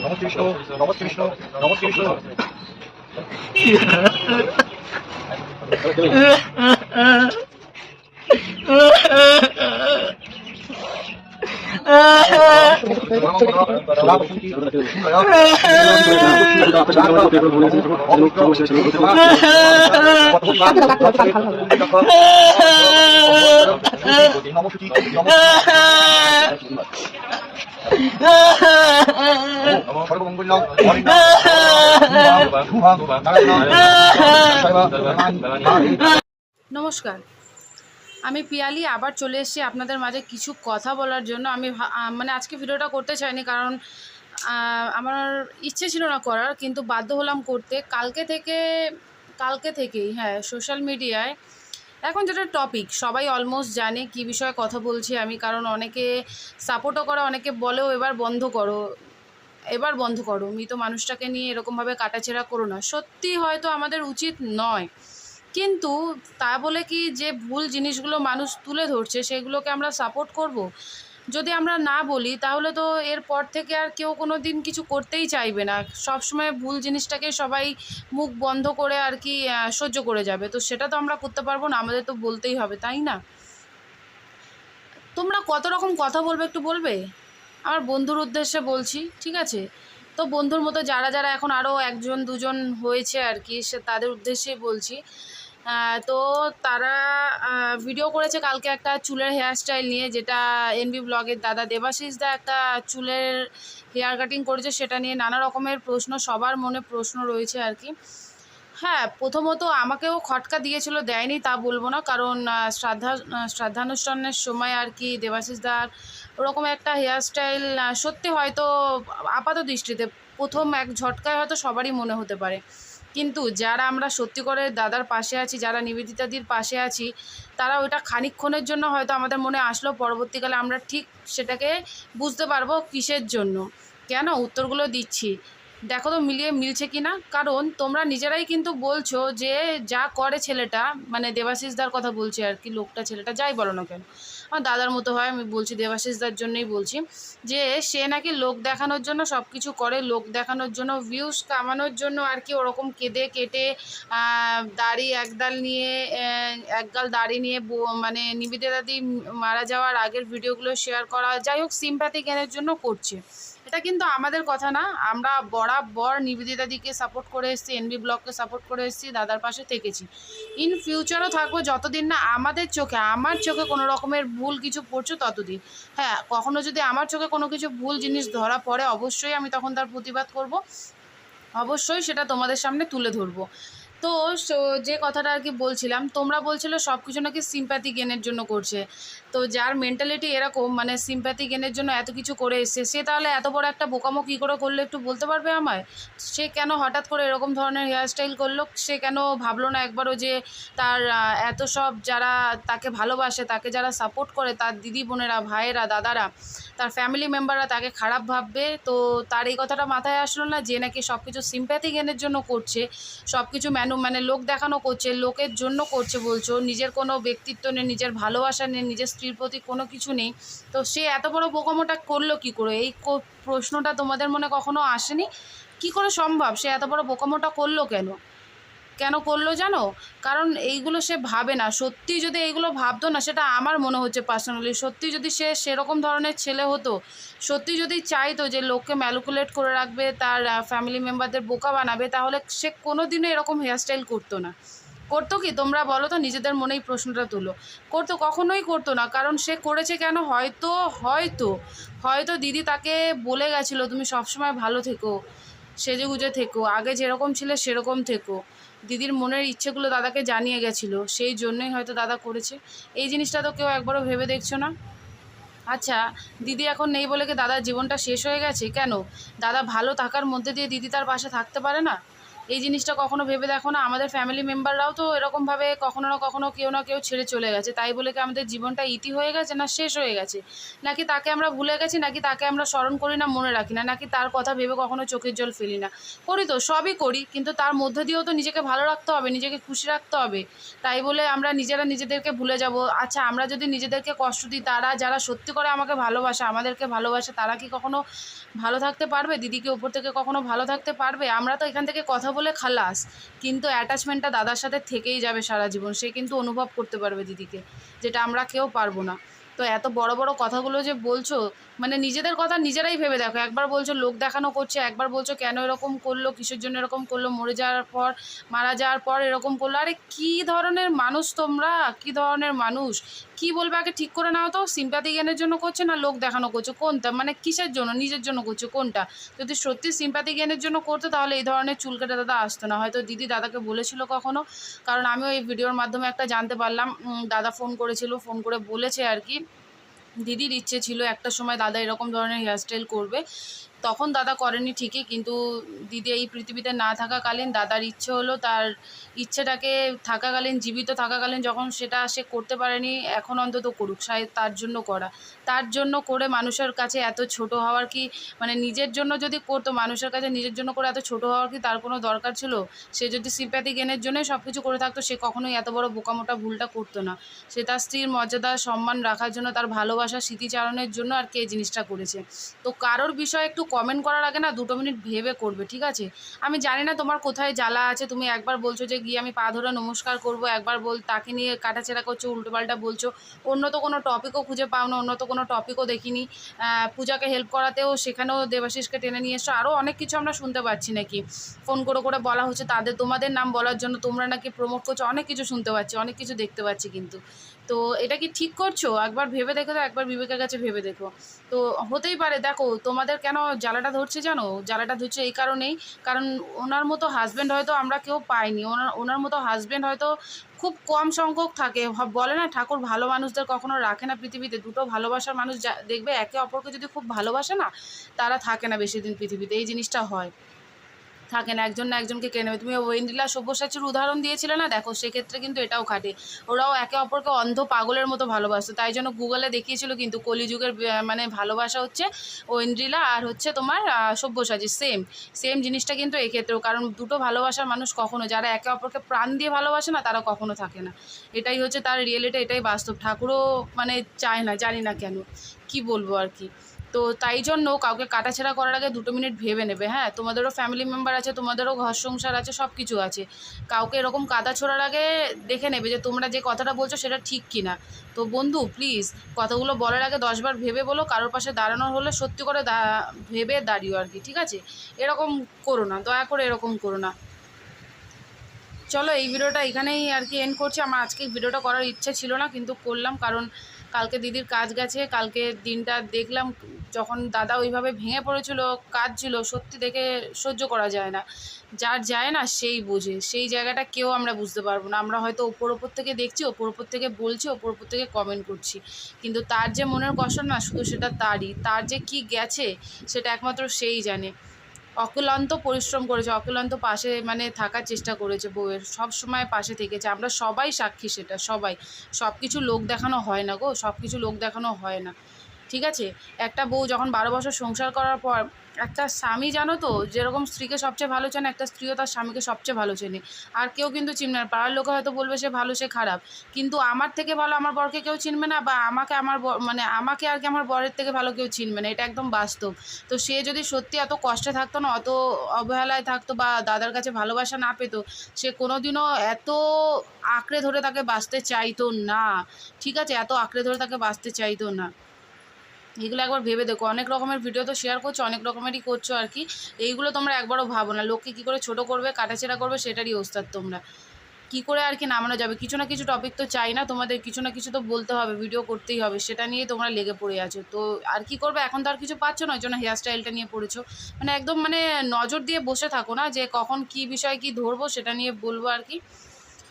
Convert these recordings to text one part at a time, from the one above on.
নমস্তে বিষ্ণু নমস্তে বিষ্ণু নমস্কার। নমস্কার আমি পিয়ালি আবার চলে এসেছি আপনাদের মাঝে কিছু কথা বলার জন্য। আমি মানে আজকে ভিডিওটা করতে চাইনি কারণ আমার ইচ্ছে ছিল না করার, কিন্তু বাধ্য হলাম করতে। কালকে থেকে, কালকে থেকেই হ্যাঁ সোশ্যাল মিডিয়ায় এখন যেটা টপিক সবাই অলমোস্ট জানে কি বিষয়ে কথা বলছি আমি, কারণ অনেকে সাপোর্টও করে, অনেকে বলেও এবার বন্ধ করো। এবার বন্ধ করো, মৃত মানুষটাকে নিয়ে এরকমভাবে কাটাছেড়া করো না। সত্যি হয়তো আমাদের উচিত নয়। কিন্তু তা বলে কি যে ভুল জিনিসগুলো মানুষ তুলে ধরছে, সেগুলোকে আমরা সাপোর্ট করব। যদি আমরা না বলি, তাহলে তো এরপর থেকে আর কেউ কোনো দিন কিছু করতেই চাইবে না। সবসময় ভুল জিনিসটাকে সবাই মুখ বন্ধ করে আর কি সহ্য করে যাবে। তো সেটা তো আমরা করতে পারব না, আমাদের তো বলতেই হবে, তাই না? তোমরা কত রকম কথা বলবে একটু বলবে? আমার বন্ধুর উদ্দেশ্যে বলছি, ঠিক আছে? তো বন্ধুর মতো যারা যারা এখন আরও একজন, দুজন হয়েছে আর কি, সে তাদের উদ্দেশ্যেই বলছি। তো তারা ভিডিও করেছে কালকে একটা চুলের হেয়ার স্টাইল নিয়ে, যেটা এনবি ব্লগের দাদা দেবাশিস দা একটা চুলের হেয়ার কাটিং করেছে, সেটা নিয়ে নানা রকমের প্রশ্ন, সবার মনে প্রশ্ন রয়েছে আর কি। হ্যাঁ প্রথমত আমাকেও খটকা দিয়েছিল, দেয়নি তা বলব না, কারণ শ্রাদ্ধা শ্রাদ্ধানুষ্ঠানের সময় আর কি দেবাশিস দার ওরকম একটা হেয়ার স্টাইল সত্যি হয়তো আপাত দৃষ্টিতে প্রথম এক ঝটকায় হয়তো সবারই মনে হতে পারে। কিন্তু যারা আমরা সত্যি করে দাদার পাশে আছি, যারা নিবেদিতাদির পাশে আছি তারা ওইটা খানিক্ষণের জন্য হয়তো আমাদের মনে আসলো, পরবর্তীকালে আমরা ঠিক সেটাকে বুঝতে পারব কিসের জন্য। কেন? উত্তরগুলো দিচ্ছি। দেখো তো মিলিয়ে মিলছে কি না কারণ তোমরা নিজেরাই কিন্তু বলছো যে যা করে ছেলেটা মানে দেবাশিসদার কথা বলছি আর কি, লোকটা, ছেলেটা, যাই বলো না কেন। আমার দাদার মতো হয়, আমি বলছি দেবাশিসদার জন্যই বলছি যে সে নাকি লোক দেখানোর জন্য সব কিছু করে, লোক দেখানোর জন্য ভিউজ কামানোর জন্য আর কি ওরকম কেঁদে কেটে দাড়ি একদাল নিয়ে একগাল দাড়ি নিয়ে মানে নিবেদিতাদি মারা যাওয়ার আগের ভিডিওগুলো শেয়ার করা, যাই হোক সিম্প্যাথি জ্ঞানের জন্য করছে। এটা কিন্তু আমাদের কথা না। আমরা বরাবর নিবেদিতাদিকে সাপোর্ট করে এসেছি এনবি ব্লগকে সাপোর্ট করে এসেছি, দাদার পাশে থেকেছি। ইন ফিউচারও থাকব যতদিন না আমাদের চোখে, আমার চোখে কোনো রকমের ভুল কিছু পড়ছো ততদিন। হ্যাঁ কখনো যদি আমার চোখে কোনো কিছু ভুল জিনিস ধরা পড়ে, অবশ্যই আমি তখন তার প্রতিবাদ করব। অবশ্যই সেটা তোমাদের সামনে তুলে ধরবো। তো যে কথাটা আর কি বলছিলাম, তোমরা বলছিলে সব কিছু নাকি সিম্প্যাথি গেনের জন্য করছে। তো যার মেন্টালিটি এরকম মানে সিম্প্যাথি গেনের জন্য এত কিছু করে এসছে, সে তাহলে এত বড় একটা বোকামো কী করে করল একটু বলতে পারবে আমায়? সে কেন হঠাৎ করে এরকম ধরনের হেয়ারস্টাইল করল? সে কেন ভাবলো না একবারও যে তার এত সব যারা তাকে ভালোবাসে, তাকে যারা সাপোর্ট করে, তার দিদি বোনেরা, ভাইয়েরা, দাদারা, তার ফ্যামিলি মেম্বাররা তাকে খারাপ ভাববে? তো তার এই কথাটা মাথায় আসলো না যে নাকি সব কিছু সিম্প্যাথি গেনের জন্য করছে সব কিছু ম্যানু মানে লোক দেখানো করছে, লোকের জন্য করছে বলছো, নিজের কোনো ব্যক্তিত্ব নেই, নিজের ভালোবাসা নেই, নিজের স্ত্রীর প্রতি কোনো কিছু নেই। তো সে এত বড় বোকামোটা করল কি করে? এই প্রশ্নটা তোমাদের মনে কখনো আসেনি? কি করে সম্ভব? সে এত বড় বোকামোটা করল কেন? কেন করল জানো? কারণ এইগুলো সে ভাবে না। সত্যি যদি এইগুলো ভাবতো না, সেটা আমার মনে হচ্ছে পার্সোনালি সত্যি যদি সে সেরকম ধরনের ছেলে হতো, সত্যি যদি চাইতো যে লোককে ম্যালুকুলেট করে রাখবে, তার ফ্যামিলি মেম্বারদের বোকা বানাবে, তাহলে সে কোনো দিনও এরকম হেয়ারস্টাইল করতো না। করতো কি? তোমরা বলো তো, নিজেদের মনেই প্রশ্নটা তুলো। করতো, কখনোই করতো না। কারণ সে করেছে কেন? হয়তো হয়তো হয়তো দিদি তাকে বলে গেছিল, তুমি সবসময় ভালো থেকো সেজে গুজে থেকো, আগে যেরকম ছিলে সেরকম থেকো। দিদির মনের ইচ্ছেগুলো দাদাকে জানিয়ে গেছিল, সেই জন্যই হয়তো দাদা করেছে। এই জিনিসটা তো কেউ একবারও ভেবে দেখছ না? আচ্ছা দিদি এখন নেই বলে কি দাদার জীবনটা শেষ হয়ে গেছে? কেন? দাদা ভালো থাকার মধ্যে দিয়ে দিদি তার পাশে থাকতে পারে না? এই জিনিসটা কখনো ভেবে দেখো না। আমাদের ফ্যামিলি মেম্বাররাও তো এরকমভাবে কখনো না কখনো কেউ না কেউ ছেড়ে চলে গেছে। তাই বলে কি আমাদের জীবনটা ইতি হয়ে গেছে না শেষ হয়ে গেছে? নাকি তাকে আমরা ভুলে গেছি? নাকি তাকে আমরা স্মরণ করি না, মনে রাখি না? নাকি তার কথা ভেবে কখনো চোখের জল ফেলি না? করি তো, সবই করি। কিন্তু তার মধ্যে দিয়েও তো নিজেকে ভালো রাখতে হবে, নিজেকে খুশি রাখতে হবে। তাই বলে আমরা নিজেরা নিজেদেরকে ভুলে যাব। আচ্ছা আমরা যদি নিজেদেরকে কষ্ট দিই, তারা যারা সত্যি করে আমাকে ভালোবাসে, আমাদেরকে ভালোবাসে, তারা কি কখনো ভালো থাকতে পারবে? দিদিকে ওপর থেকে কখনো ভালো থাকতে পারবে? আমরা তো এখান থেকে কথা বলে খালাস। কিন্তু অ্যাটাচমেন্টটা দাদার সাথে থেকেই যাবে সারা জীবন। সে কিন্তু অনুভব করতে পারবে দিদিকে, যেটা আমরা কেউ পারব না। তো এত বড় বড় কথাগুলো যে বলছো মানে নিজেদের কথা নিজেরাই ভেবে দেখো। একবার বলছো লোক দেখানো করছে, একবার বলছো কেন এরকম করল, কিসের জন্য এরকম করল, মরে যাওয়ার পর, মারা যাওয়ার পর এরকম করল। আরে কী ধরনের মানুষ তোমরা? কী ধরনের মানুষ? কি বলবে আগে ঠিক করে নাও তো সিম্পাতি জ্ঞানের জন্য করছে না লোক দেখানো করছ? কোনটা? মানে কিসের জন্য? নিজের জন্য করছ, কোনটা? যদি সত্যি সিম্পাতি জ্ঞানের জন্য করতো, তাহলে এই ধরনের চুল কেটে দাদা আসতো না। হয়তো দিদি দাদাকে বলেছিল কখনো, কারণ আমিও এই ভিডিওর মাধ্যমে একটা জানতে পারলাম দাদা ফোন করেছিল ফোন করে বলেছে আর কি। দিদির ইচ্ছে ছিল একটা সময় দাদা এরকম ধরনের হেয়ারস্টাইল করবে। তখন দাদা করেনি ঠিকই, কিন্তু দিদি এই পৃথিবীতে না থাকাকালীন দাদার ইচ্ছে হলো তার ইচ্ছেটাকে থাকাকালীন, জীবিত থাকাকালীন যখন সেটা সে করতে পারেনি, এখন অন্তত করুক শায়দ তার জন্য করা। তার জন্য করে মানুষের কাছে এত ছোট হওয়ার কি মানে নিজের জন্য যদি করতো, মানুষের কাছে নিজের জন্য করে এত ছোট হওয়ার কি তার কোনো দরকার ছিল? সে যদি সিম্প্যাথি গেনের জন্যই সব কিছু করে থাকতো, সে কখনোই এত বড় বোকামোটা ভুলটা করতো না। সে তার স্ত্রীর মর্যাদা, সম্মান রাখার জন্য, তার ভালোবাসা, স্মৃতিচারণের জন্য আর কে জিনিসটা করেছে? তো কারোর বিষয়ে একটু কমেন্ট করার আগে না দুটো মিনিট ভেবে করবে, ঠিক আছে? আমি জানি না তোমার কোথায় জ্বালা আছে, তুমি একবার বলছো যে গিয়ে আমি পা ধরে নমস্কার করব, একবার বল, তাকে নিয়ে কাটাছেড়া করছ, উল্টোপাল্টা বলছো। অন্য তো কোনো টপিকও খুঁজে পাও না, অন্য তো কোনো টপিকও দেখিনি। পূজাকে হেল্প করাতেও সেখানেও দেবাশিসকে টেনে নিয়ে এসছো। আরও অনেক কিছু আমরা শুনতে পাচ্ছি নাকি? ফোন করে করে বলা হচ্ছে, তাদের তোমাদের নাম বলার জন্য তোমরা নাকি প্রমোট করছ, অনেক কিছু শুনতে পাচ্ছি, অনেক কিছু দেখতে পাচ্ছি কিন্তু। তো এটা কি ঠিক করছ? একবার ভেবে দেখো তো একবার বিবেকের কাছে ভেবে দেখো। তো হতেই পারে, দেখো, তোমাদের কেন জ্বালাটা ধরছে জানো? জ্বালাটা ধরছে এই কারণেই, কারণ ওনার মতো হাজব্যান্ড হয়তো আমরা কেউ পাইনি। ওনার ওনার মতো হাজব্যান্ড হয়তো খুব কম সংখ্যক থাকে। বলে না, ঠাকুর ভালো মানুষদের কখনো রাখে না পৃথিবীতে। দুটো ভালোবাসার মানুষ দেখবে, একে অপরকে যদি খুব ভালোবাসে না, তারা থাকে না বেশি দিন পৃথিবীতে। এই জিনিসটা হয়। থাকে না একজন না একজনকে কেনে নেবে। তুমি ওয়েন্দ্রিলা সব্যসাচীর উদাহরণ দিয়েছিলে না? দেখো, সেক্ষেত্রে কিন্তু এটাও খাটে। ওরাও একে অপরকে অন্ধ পাগলের মতো ভালোবাসতো। তাই জন্য গুগলে দেখিয়েছিল কিন্তু কলিযুগের মানে ভালোবাসা হচ্ছে ঐন্দ্রিলা আর হচ্ছে তোমার সব্যসাচী সেম সেম জিনিসটা কিন্তু এক্ষেত্রেও, কারণ দুটো ভালোবাসার মানুষ কখনো, যারা একে অপরকে প্রাণ দিয়ে ভালোবাসে না, তারা কখনো থাকে না। এটাই হচ্ছে তার রিয়েলিটি এটাই বাস্তব। ঠাকুরও মানে চায় না, জানি না কেন। কি বলব আর কি? তো তাই জন্য কাউকে কাটাছেড়া করার আগে দুটো মিনিট ভেবে নেবে। হ্যাঁ তোমাদেরও ফ্যামিলি মেম্বার আছে, তোমাদেরও ঘর সংসার আছে সব কিছু আছে। কাউকে এরকম কাদা ছোড়ার আগে দেখে নেবে যে তোমরা যে কথাটা বলছো সেটা ঠিক কি না তো বন্ধু প্লিজ কথাগুলো বলার আগে দশবার ভেবে বলো, কারোর পাশে দাঁড়ানোর হলে সত্যি করে দা- ভেবে দাঁড়িও আর কি, ঠিক আছে? এরকম করো না, দয়া করে এরকম করো না। চলো এই ভিডিওটা এখানেই আর কি এন্ড করছি। আমার আজকে ভিডিওটা করার ইচ্ছে ছিল না, কিন্তু করলাম কারণ কালকে দিদির কাজ গেছে, কালকে দিনটা দেখলাম যখন দাদা ওইভাবে ভেঙে পড়েছিল, কাজ ছিল, সত্যি দেখে সহ্য করা যায় না। যার যায় না সেই বোঝে, সেই জায়গাটা কেউ আমরা বুঝতে পারব না। আমরা হয়তো ওপর ওপর থেকে দেখছি, ওপর ওপর থেকে বলছি, ওপর ওপর থেকে কমেন্ট করছি। কিন্তু তার যে মনের কষ্ট না, শুধু সেটা তারই, তার যে কি গেছে, সেটা একমাত্র সেই জানে। অক্লান্ত পরিশ্রম করেছে, অক্লান্ত পাশে মানে থাকার চেষ্টা করেছে বউয়ের, সব সময় পাশে থেকেছে। আমরা সবাই সাক্ষী সেটা, সবাই। সব কিছু লোক দেখানো হয় না গো সব কিছু লোক দেখানো হয় না। ঠিক আছে? একটা বউ যখন বারো বছর সংসার করার পর, একটা স্বামী জানো তো, যেরকম স্ত্রীকে সবচেয়ে ভালো চেনে, একটা স্ত্রীও তার স্বামীকে সবচেয়ে ভালো চেনে। আর কেউ কিন্তু চিনবে না। পাড়ার লোকে হয়তো বলবে সে ভালো, সে খারাপ। কিন্তু আমার থেকে ভালো আমার বরকে কেউ চিনবে না, বা আমাকে আমার মানে আমাকে আর কি আমার বরের থেকে ভালো কেউ চিনবে না। এটা একদম বাস্তব। তো সে যদি সত্যি এত কষ্টে থাকতো না, অত অবহেলায় থাকতো, বা দাদার কাছে ভালোবাসা না পেতো, সে কোনোদিনও এত আঁকড়ে ধরে তাকে বাঁচতে চাইতো না। ঠিক আছে? এত আঁকড়ে ধরে তাকে বাঁচতে চাইতো না। এগুলো একবার ভেবে দেখো। অনেক রকমের ভিডিও তো শেয়ার করছ, অনেক রকমেরই করছ আর কি। এইগুলো তোমরা একবারও ভাবো না। লোককে কী করে ছোট করবে, কাটাছেড়া করবে, সেটারই ওস্তাদ তোমরা। কি করে আর কি নামানো যাবে? কিছু না কিছু টপিক তো চাই না। তোমাদের কিছু না কিছু তো বলতে হবে ভিডিও করতেই হবে। সেটা নিয়ে তোমরা লেগে পড়ে আছো। তো আর কি করবে? এখন তো আর কিছু পাচ্ছ না, ওই জন্য হেয়ার স্টাইলটা নিয়ে পড়েছো। মানে একদম মানে নজর দিয়ে বসে থাকো না যে কখন কি বিষয় কি ধরবো, সেটা নিয়ে বলব আর কি।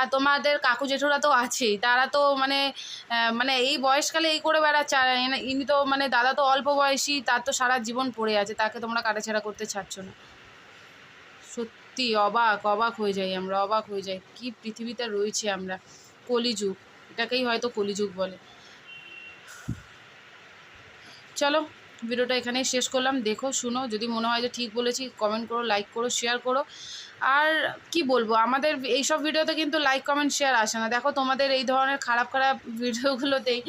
আর তোমাদের কাকু জেঠুরা তো আছেই, তারা তো মানে মানে এই বয়সকালে এই করে বেড়াচ্ছে, আর ইনি তো মানে দাদা তো অল্প বয়সী, তার তো সারা জীবন পড়ে আছে, তাকে তোমরা কাটাছেড়া করতে ছাড়ছ না। সত্যি অবাক অবাক হয়ে যাই আমরা, অবাক হয়ে যাই, কি পৃথিবীতে রয়েছে আমরা। কলিযুগ, এটাকেই হয়তো কলিযুগ বলে। চলো, ভিডিওটা এখানেই শেষ করলাম, দেখো, শুনো, যদি মনে হয় যে ঠিক বলেছি কমেন্ট করো লাইক করো শেয়ার করো। আর কি বলব, আমাদের এইসব ভিডিওতে কিন্তু লাইক কমেন্ট শেয়ার আসে না। দেখো তোমাদের এই ধরনের খারাপ খারাপ ভিডিওগুলোতেই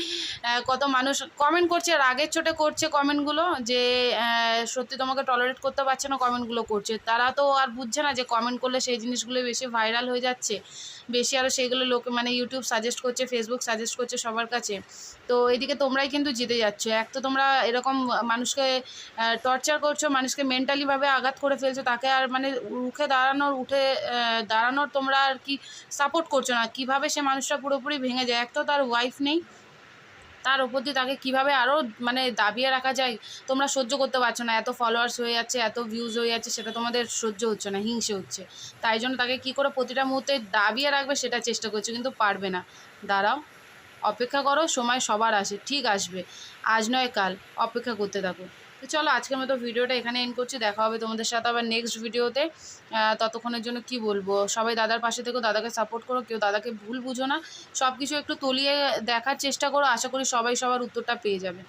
কত মানুষ কমেন্ট করছে রাগের চোটে করছে কমেন্টগুলো যে সত্যি তোমাকে টলারেট করতে পারছে না কমেন্টগুলো করছে। তারা তো আর বুঝছে না যে কমেন্ট করলে সেই জিনিসগুলো বেশি ভাইরাল হয়ে যাচ্ছে। বেশি আরও সেইগুলো লোকে মানে ইউটিউব সাজেস্ট করছে ফেসবুক সাজেস্ট করছে সবার কাছে। তো এদিকে তোমরাই কিন্তু জিতে যাচ্ছ। এক তো তোমরা এরকম মানুষকে টর্চার করছ, মানুষকে মেন্টালিভাবে আঘাত করে ফেলছো, তাকে আর মানে উঠে দাঁড়ানোর উঠে দাঁড়ানোর তোমরা আর কি সাপোর্ট করছ না। কীভাবে সে মানুষটা পুরোপুরি ভেঙে যায়? এক তো তার ওয়াইফ নেই। তার উপর দিয়ে তাকে কীভাবে আরও মানে দাবিয়ে রাখা যায়, তোমরা সহ্য করতে পারছ না, এত ফলোয়ার্স হয়ে যাচ্ছে, এত ভিউজ হয়ে যাচ্ছে, সেটা তোমাদের সহ্য হচ্ছে না, হিংসে হচ্ছে। তাই জন্য তাকে কী করে প্রতিটা মুহূর্তে দাবিয়ে রাখবে সেটা চেষ্টা করছে, কিন্তু পারবে না। দাঁড়াও, অপেক্ষা করো, সময় সবার আসে, ঠিক আসবে। আজ নয় কাল, অপেক্ষা করতে থাকো। তো চলো আজকের মতো ভিডিওটা এখানে এন্ড করছি। দেখা হবে তোমাদের সাথে আবার নেক্সট ভিডিওতে ততক্ষণের জন্য কি বলব? সবাই দাদার পাশে থেকেও দাদাকে সাপোর্ট করো, কেউ দাদাকে ভুল বুঝো না। সব কিছু একটু তলিয়ে দেখার চেষ্টা করো, আশা করি সবাই সবার উত্তরটা পেয়ে যাবে।